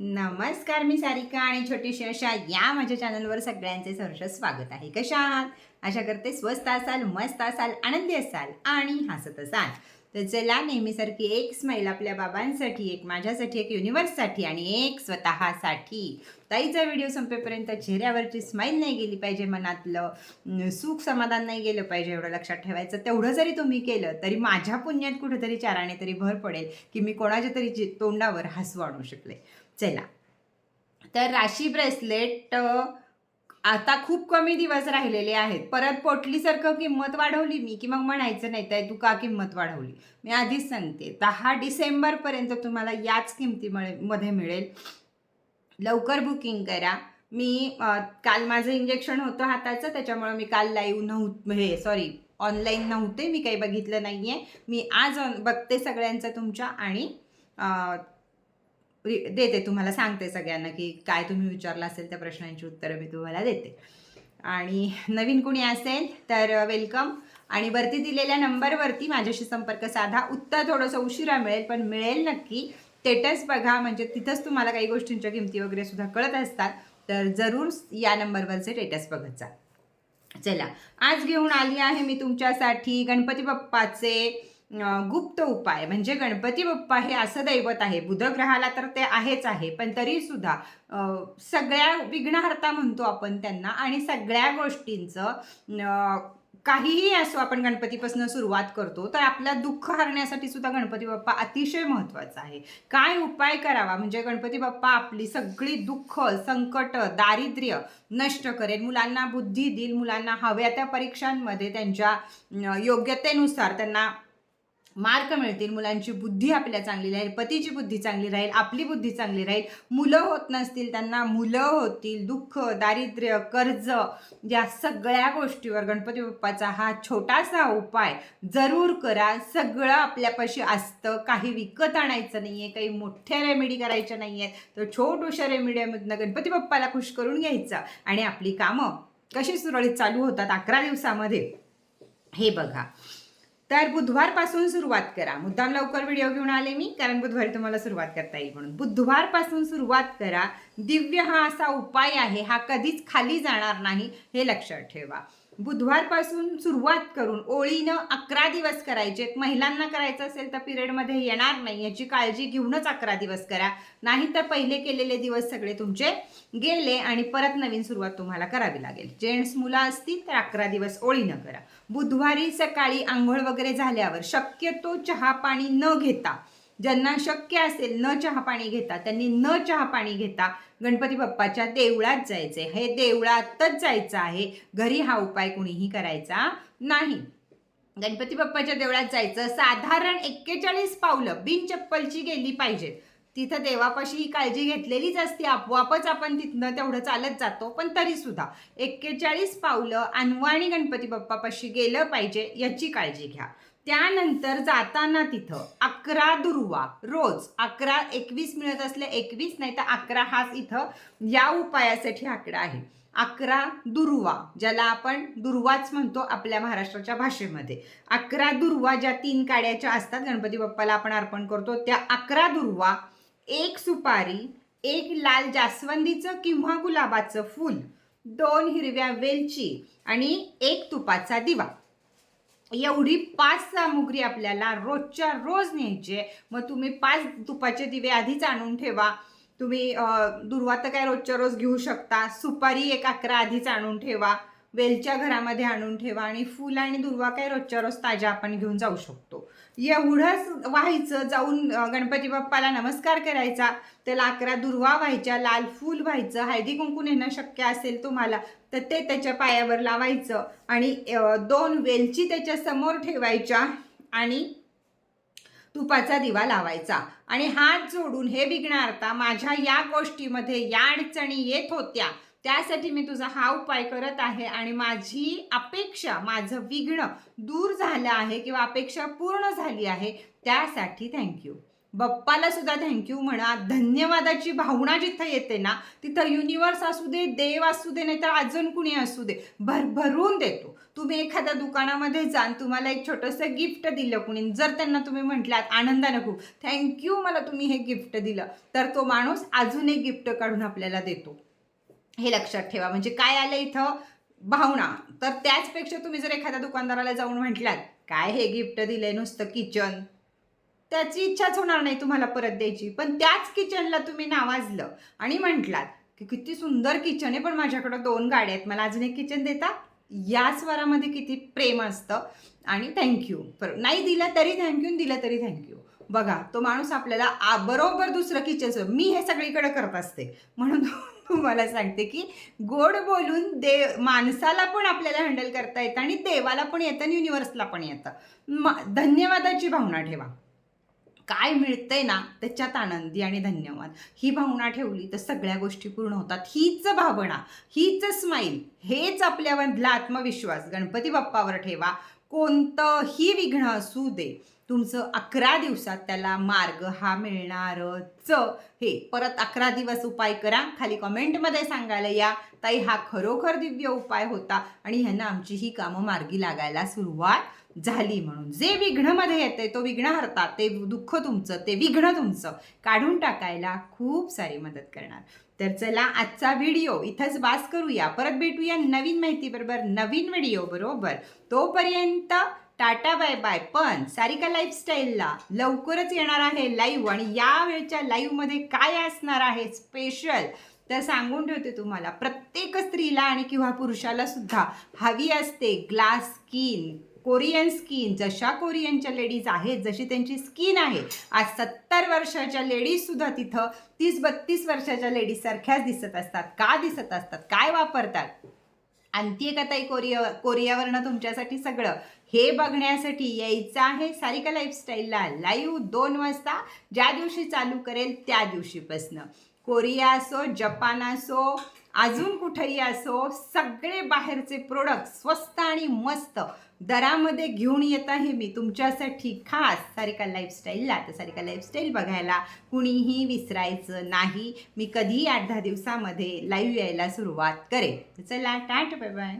नमस्कार मी सारिका आणि छोटीशी अशा या माझ्या चॅनलवर सगळ्यांचे सहर्ष स्वागत आहे. कशा आहात? आशा करते स्वस्त असाल मस्त असाल आनंदी असाल आणि हसत असाल. तर चला नेहमीसारखी एक स्माईल आपल्या बाबांसाठी एक माझ्यासाठी एक युनिवर्ससाठी आणि एक स्वतःसाठी. ताईचा व्हिडिओ संपेपर्यंत चेहऱ्यावरची स्माईल नाही गेली पाहिजे मनातलं सुख समाधान नाही गेलं पाहिजे एवढं लक्षात ठेवायचं. तेवढं जरी तुम्ही केलं तरी माझ्या पुण्यात कुठेतरी चाराने तरी भर पडेल की मी कोणाच्या तरी तोंडावर हसू आणू शकले. चला. तर राशी ब्रेसलेट आता खूप कमी दिवस राहिलेले आहेत. परत पोटलीसारखं किंमत वाढवली मी की मग म्हणायचं नाही तर तू का किंमत वाढवली? मी आधीच सांगते. दहा डिसेंबरपर्यंत तुम्हाला याच किमतीमुळे मध्ये मिळेल. लवकर बुकिंग करा. मी काल माझं इंजेक्शन होतं हाताचं त्याच्यामुळे मी काल लाईव्ह नव्ह हे सॉरी ऑनलाईन नव्हते मी काही बघितलं नाही आहे मी आज बघते सगळ्यांचं तुमच्या आणि देते. तुम्हाला सांगते सगळ्यांना की काय तुम्ही विचारलं असेल त्या प्रश्नांची उत्तरं मी तुम्हाला देते. आणि नवीन कुणी असेल तर वेलकम. आणि वरती दिलेल्या नंबरवरती माझ्याशी संपर्क साधा. उत्तर थोडंसं उशिरा मिळेल पण मिळेल नक्की. स्टेटस बघा म्हणजे तिथंच तुम्हाला काही गोष्टींच्या किमती वगैरे सुद्धा कळत असतात. तर जरूर या नंबरवरचे स्टेटस बघत जा. चला. आज घेऊन आली आहे मी तुमच्यासाठी गणपती बाप्पाचे गुप्त उपाय म्हणजे गणपती बाप्पा हे असं दैवत आहे बुधग्रहाला तर ते आहेच आहे पण तरी सुद्धा सगळ्या विघ्नहर्ता म्हणतो आपण त्यांना आणि सगळ्या गोष्टींचं काहीही असो आपण गणपतीपासून सुरुवात करतो तर आपलं दुःख हरण्यासाठी सुद्धा गणपती बाप्पा अतिशय महत्त्वाचा आहे. काय उपाय करावा? म्हणजे गणपती बाप्पा आपली सगळी दुःख संकट दारिद्र्य नष्ट करेल. मुलांना बुद्धी देईल मुलांना हव्या त्या परीक्षांमध्ये त्यांच्या योग्यतेनुसार त्यांना मार्क मिळतील मुलांची बुद्धी आपल्या चांगली राहील पतीची बुद्धी चांगली राहील आपली बुद्धी चांगली राहील. मुलं होत नसतील त्यांना मुलं होतील दुःख दारिद्र्य कर्ज या सगळ्या गोष्टीवर गणपती बाप्पाचा हा छोटासा उपाय जरूर करा. सगळं आपल्यापाशी असतं काही विकत आणायचं नाही आहे काही मोठ्या रेमेडी करायच्या नाही आहेत तर छोट्याशा रेमेडीमधनं गणपती बाप्पाला खुश करून घ्यायचं. आणि आपली कामं कशी सुरळीत चालू होतात अकरा दिवसामध्ये? हे बघा. तर बुधवारपासून सुरुवात करा. मुद्दाम लवकर व्हिडिओ घेऊन आले मी कारण बुधवारी तुम्हाला सुरुवात करता येईल म्हणून. बुधवारपासून सुरुवात करा. दिव्य हा असा उपाय आहे हा कधीच खाली जाणार नाही हे लक्षात ठेवा. बुधवारपासून सुरुवात करून ओळीनं अकरा दिवस करायचे. महिलांना करायचं असेल तर पिरियडमध्ये येणार नाही. याची काळजी घेऊनच अकरा दिवस करा. नाहीतर पहिले केलेले दिवस सगळे तुमचे गेले आणि परत नवीन सुरुवात तुम्हाला करावी लागेल. जेंट्स मुलं असतील तर अकरा दिवस ओळीनं करा. बुधवारी सकाळी आंघोळ वगैरे झाल्यावर शक्यतो चहा पाणी न घेता ज्यांना शक्य असेल न चहा पाणी घेता त्यांनी न चहा पाणी घेता गणपती बाप्पाच्या देवळात जायचे हे देवळातच जायचं आहे. घरी हा उपाय कुणीही करायचा नाही. गणपती बाप्पाच्या देवळात जायचं साधारण एक्केचाळीस पावलं बिन चप्पलची गेली पाहिजेत. तिथं देवापाशी ही काळजी घेतलेलीच असते. आपोआपच आपण तिथनं तेवढं चालत जातो पण तरी सुद्धा एक्केचाळीस पावलं अनवाणी गणपती बाप्पापाशी गेलं पाहिजे याची काळजी घ्या. त्यानंतर जाताना तिथं अकरा दुर्वा रोज अकरा एकवीस मिळत असले एकवीस नाही तर अकरा हाच इथं या उपायासाठी आकडा आहे. अकरा दुर्वा ज्याला आपण दुर्वाच म्हणतो आपल्या महाराष्ट्राच्या भाषेमध्ये. अकरा दुर्वा ज्या तीन काड्याच्या असतात गणपती बाप्पाला आपण अर्पण करतो त्या अकरा दुर्वा एक सुपारी एक लाल जास्वंदीचं किंवा गुलाबाचं फूल दोन हिरव्या वेलची आणि एक तुपाचा दिवा. एवढी पाच सामुग्री आपल्याला रोजच्या रोज न्यायची आहे. मग तुम्ही पाच तुपाचे दिवे आधीच आणून ठेवा. तुम्ही दुर्वा तर काय रोजच्या रोज घेऊ शकता. सुपारी एक अकरा आधीच आणून ठेवा. वेलच्या घरामध्ये आणून ठेवा आणि फुल आणि दुर्वा काय रोजच्या रोज ताज्या आपण घेऊन जाऊ शकतो. एवढंच व्हायचं जाऊन गणपती बाप्पाला नमस्कार करायचा त्याला अकरा दुर्वा व्हायच्या लाल फूल व्हायचं हळदी कुंकू नेणं शक्य असेल तुम्हाला तर ते त्याच्या पायावर लावायचं आणि दोन वेलची त्याच्यासमोर ठेवायच्या आणि तुपाचा दिवा लावायचा. आणि हात जोडून हे विघ्नार्था माझ्या या गोष्टीमध्ये या अडचणी येत होत्या त्यासाठी मी तुझा हा उपाय करत आहे आणि माझी अपेक्षा माझं विघ्न दूर झालं आहे किंवा अपेक्षा पूर्ण झाली आहे त्यासाठी थँक्यू बाप्पाला सुद्धा थँक्यू म्हणा. धन्यवादाची भावना जिथं येते ना तिथं युनिवर्स असू दे देव असू दे नाहीतर अजून कुणी असू दे भरभरून देतो. तुम्ही एखाद्या दुकानामध्ये जाण तुम्हाला एक छोटंसं गिफ्ट दिलं कुणी. जर त्यांना तुम्ही म्हटलात आनंदानं खूप थँक्यू मला तुम्ही हे गिफ्ट दिलं तर तो माणूस अजून एक गिफ्ट काढून आपल्याला देतो. हे लक्षात ठेवा. म्हणजे काय आलं इथं? भावना. तर त्याचपेक्षा तुम्ही जर एखाद्या दुकानदाराला जाऊन म्हटलात काय हे गिफ्ट दिलंय नुसतं किचन त्याची इच्छाच होणार नाही तुम्हाला परत द्यायची. पण त्याच किचनला तुम्ही नावाजलं आणि म्हटलात की किती सुंदर किचन आहे पण माझ्याकडं दोन गाड्या आहेत. मला अजून एक किचन देता? या स्वरामध्ये किती प्रेम असतं. आणि थँक्यू पर नाही दिलं तरी थँक्यू दिलं तरी थँक्यू बघा तो माणूस आपल्याला बरोबर दुसरं किचन मी हे सगळीकडे करत असते. म्हणून तुम्हाला सांगते की गोड बोलून देव माणसाला पण आपल्याला हँडल करता येतं आणि देवाला पण येतं आणि युनिव्हर्सला पण येतं. म धन्यवादाची भावना ठेवा. काय मिळतंय ना त्याच्यात आनंदी आणि धन्यवाद. ही भावना ठेवली तर सगळ्या गोष्टी पूर्ण होतात. हीच भावना हीच स्माईल हेच आपल्यामधला आत्मविश्वास. गणपती बाप्पावर ठेवा. कोणतंही विघ्न असू दे. तुमचं अकरा दिवसात त्याला मार्ग हा मिळणारच. हे परत अकरा दिवस उपाय करा. खाली कमेंटमध्ये सांगायला या. ताई हा खरोखर दिव्य उपाय होता आणि ह्यांना आमची ही कामं मार्गी लागायला सुरुवात झाली म्हणून. जे विघ्नमध्ये येते तो विघ्न हरतात ते दुःख तुमचं ते विघ्न तुमचं काढून टाकायला खूप सारी मदत करणार. तर चला आजचा व्हिडिओ इथंच बास करूया. परत भेटूया नवीन माहितीबरोबर नवीन व्हिडिओ बरोबर. तोपर्यंत टाटा बाय बाय. पण सारिका लाईफस्टाईलला लवकरच येणार आहे लाईव्ह आणि या वेळच्या लाईव्हमध्ये काय असणार आहे स्पेशल तर सांगून ठेवते तुम्हाला प्रत्येक स्त्रीला आणि किंवा पुरुषाला सुद्धा हवी असते ग्लास स्किन कोरियन स्किन जशा कोरियनच्या लेडीज आहेत जशी त्यांची स्किन आहे. आज सत्तर वर्षाच्या लेडीज सुद्धा तिथं तीस बत्तीस वर्षाच्या लेडीज सारख्याच दिसत असतात. का दिसत असतात? काय वापरतात? आणखी एक आता कोरिया कोरियावरनं तुमच्यासाठी सगळं? हे बघण्यासाठी यायचं आहे सारिका लाईफस्टाईलला लाईव्ह दोन वाजता ज्या दिवशी चालू करेल त्या दिवशीपासनं. कोरिया असो जपान असो अजून कुठेही असो सगळे बाहेरचे प्रोडक्ट स्वस्त आणि मस्त दरामध्ये घेऊन येत आहे मी तुमच्यासाठी खास सारिका लाईफस्टाईलला तर सारिका लाईफस्टाईल बघायला कुणीही विसरायचं नाही. मी कधीही आठ दहा दिवसामध्ये लाईव्ह यायला सुरुवात करेन. चला टाट बाय बाय